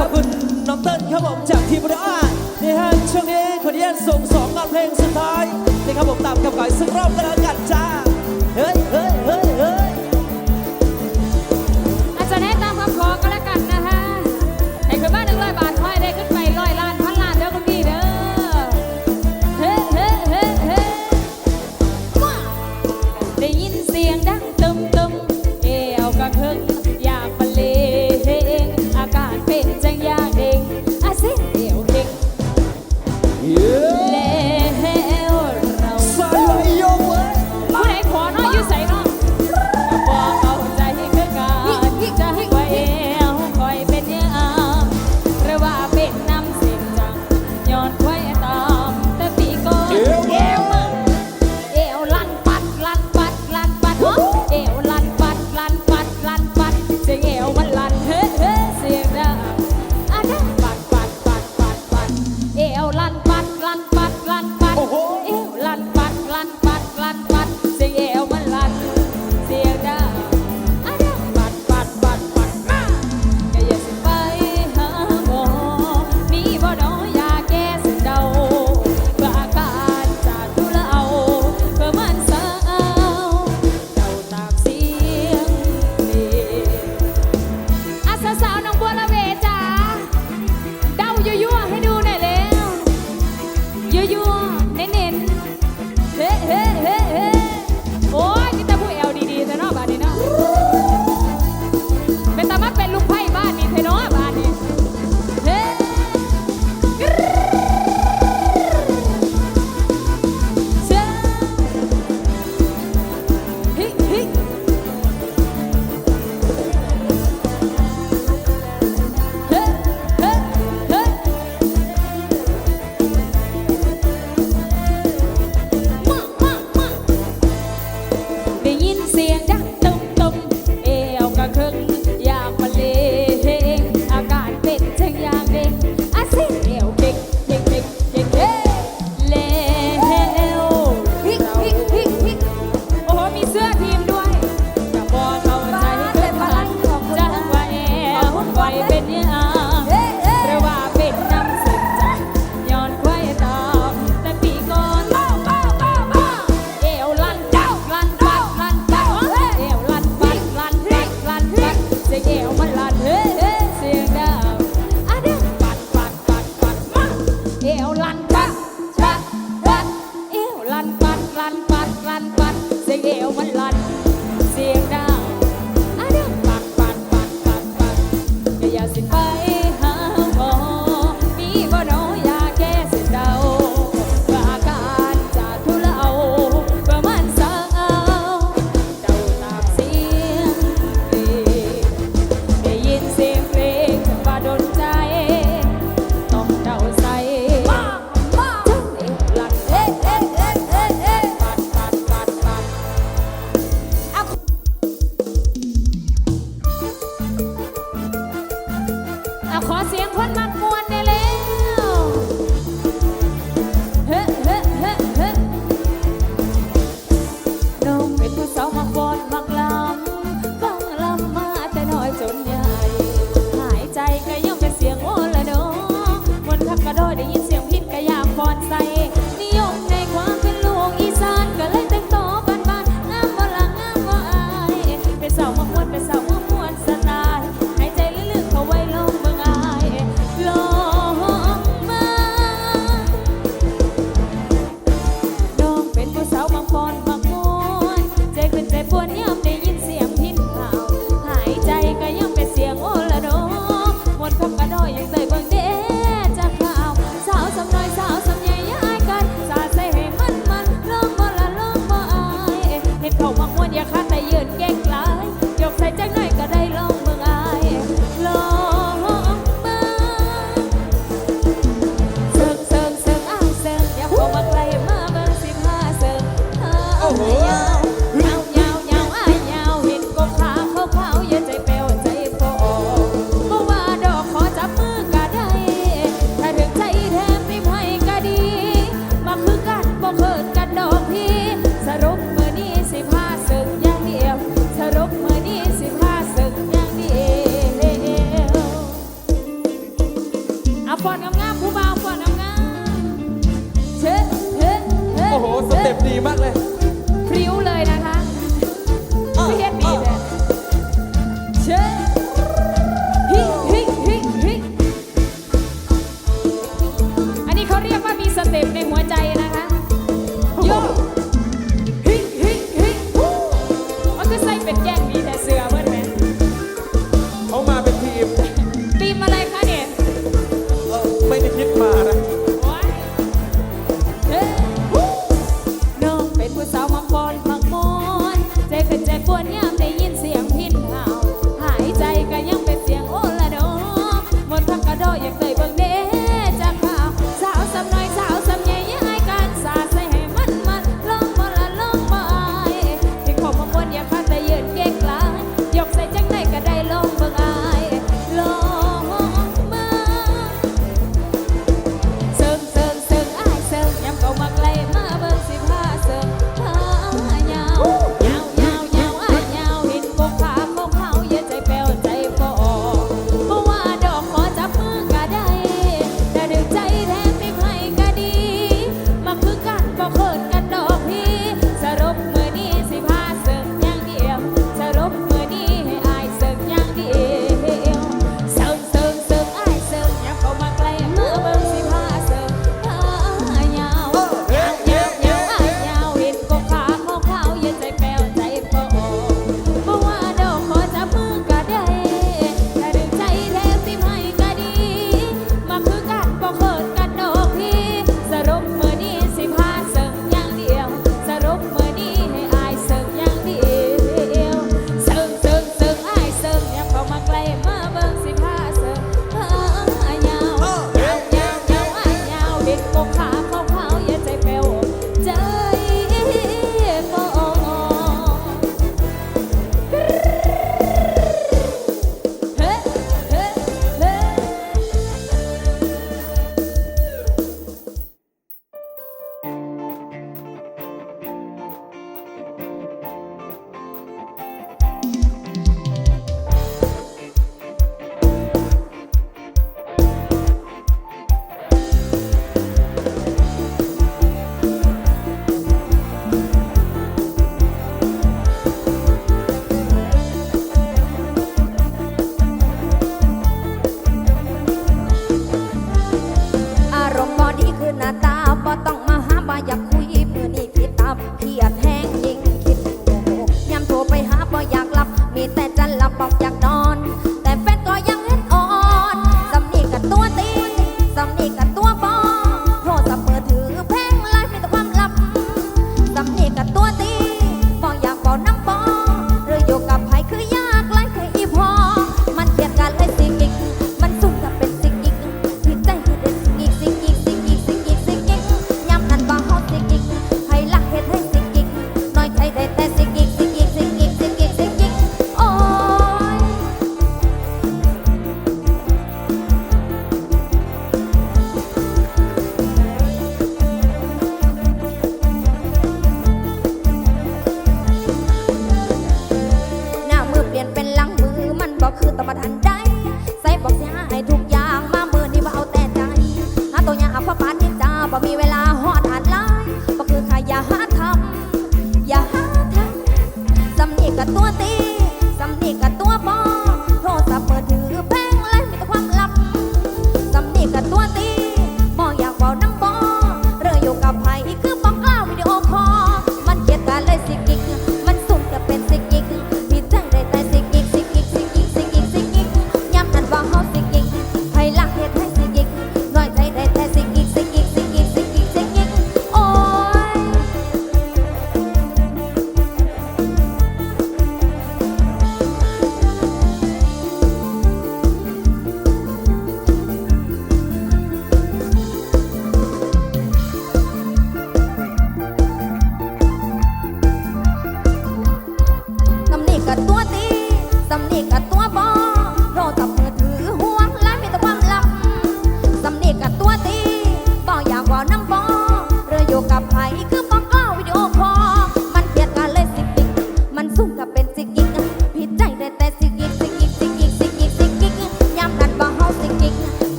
ขอบคุณน้องเติ้ลครับผมจากทีมรานี่ฮะช่วงนี้ขออนุญาตส่งสองงานเพลงสุดท้ายนะครับผมตามกับก่อยซึ่งรอบกรแล้วกันจ้าเฮ้ยเฮ้ยเฮ้ยเฮ้ยอาจารย์ให้ตามคำขอก็แล้วกันนะฮะให้คุณบ้านหนึ่งร้อยบาท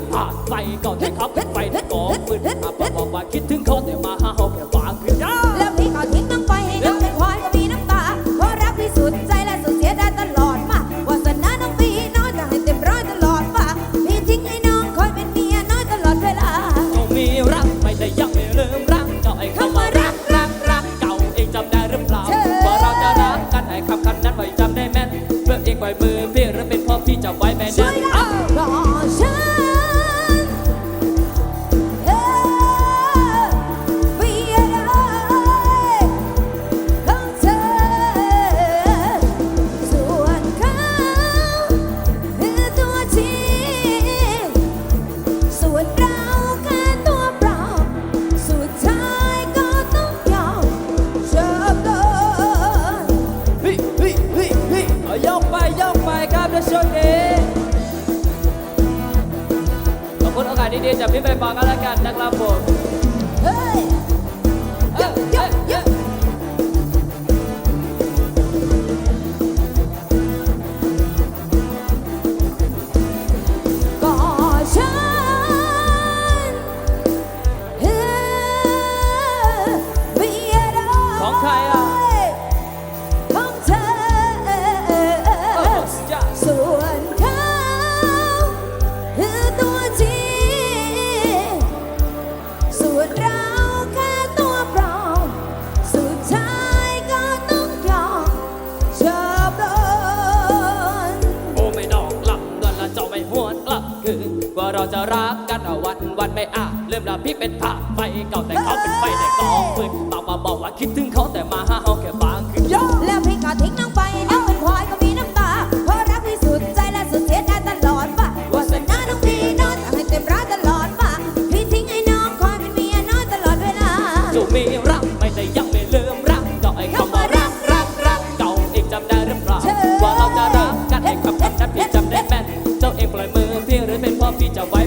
เป็นอาดไปก่อนนะครับไปก่อนมืดอาบบอกว่าคิดถึง ขอบคุณโอกาสดีๆจากพี่ใบปอกัแล้วกันนะครับผม รักกันวันวันไม่อะเริ่มละพี่เป็นผ้าไฟเก่าแต่เขาเป็นไฟในกองฟืนบากมาบอกว่าคิดถึงเขาแต่มาหาเขาแค่บางคืนแล้วพี่ก็ทิ้งน้องไปน้องเป็นควายก็มีน้ำตาเพราะรักที่สุดใจและสุดเทียดาตลอดว่าวาสนาน้องดีน้องให้เต็มร้าตลอดว่าพี่ทิ้งไอ้น้องคอยเป็นเมียน้อยตลอดเวลาจูมีรักไม่แต่ยังไม่ลืมรักก็ไอ้คำว่ารักรักรักเก่าเองจำได้หรือเปล่าว่าเราจะรักกันไอ้คำนั้นฉันพี่จำได้แม่นเจ้าเองปล่อยมือพี่หรือเป็นพ่อพี่จะไว้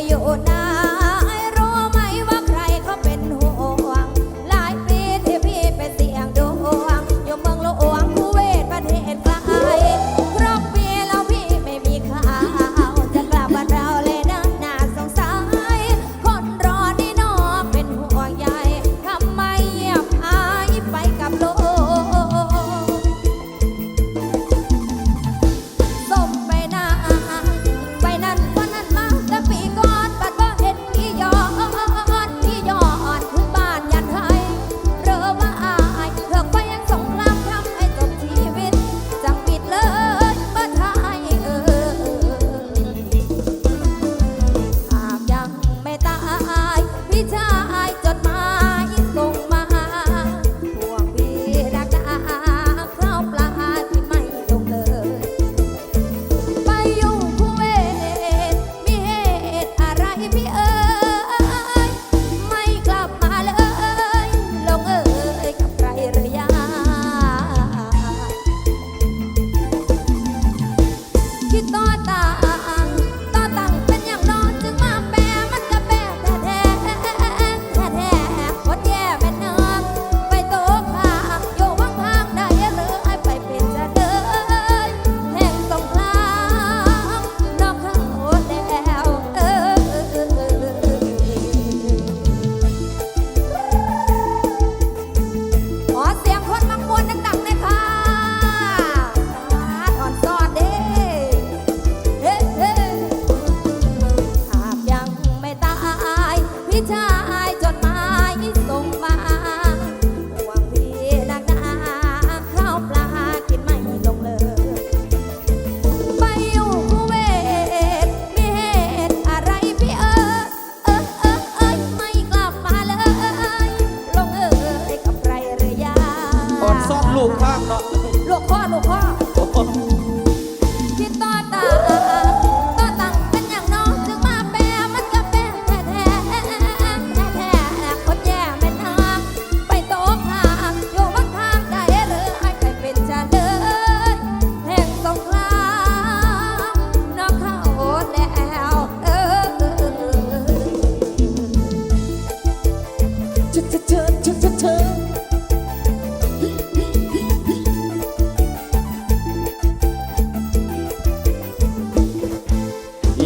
ประโยชน์นะ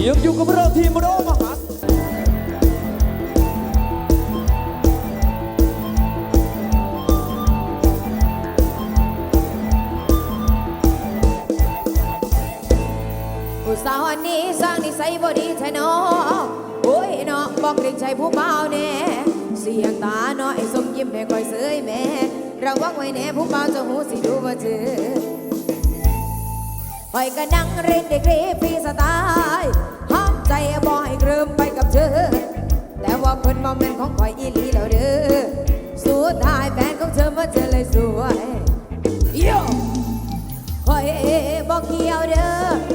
ยังอยู่กับเราทีมโรมหาผู้สาวอันนี้สร้างนิสัยบ่ดีแท้เนาะโอ้ยเนาะบอกเด็กใจผู้เบาแน่เสียงตาเนาะไอ้สมยิ้มให้คอยเสยแม่ระวังไว้แน่ผู้เบาจะหูสิดูว่เธอ คอยก็นั่งเล่นเด็กเรฟรีสไตล์ห้ามใจบ่ให้เริ่มไปกับเธอ แต่ว่าคนมองเป็นของคอยอีหลีแล้วเด้อสุดท้ายแฟนของเธอมาเจอเลยสวยโยคอยบอกเกี่ยวเด้อ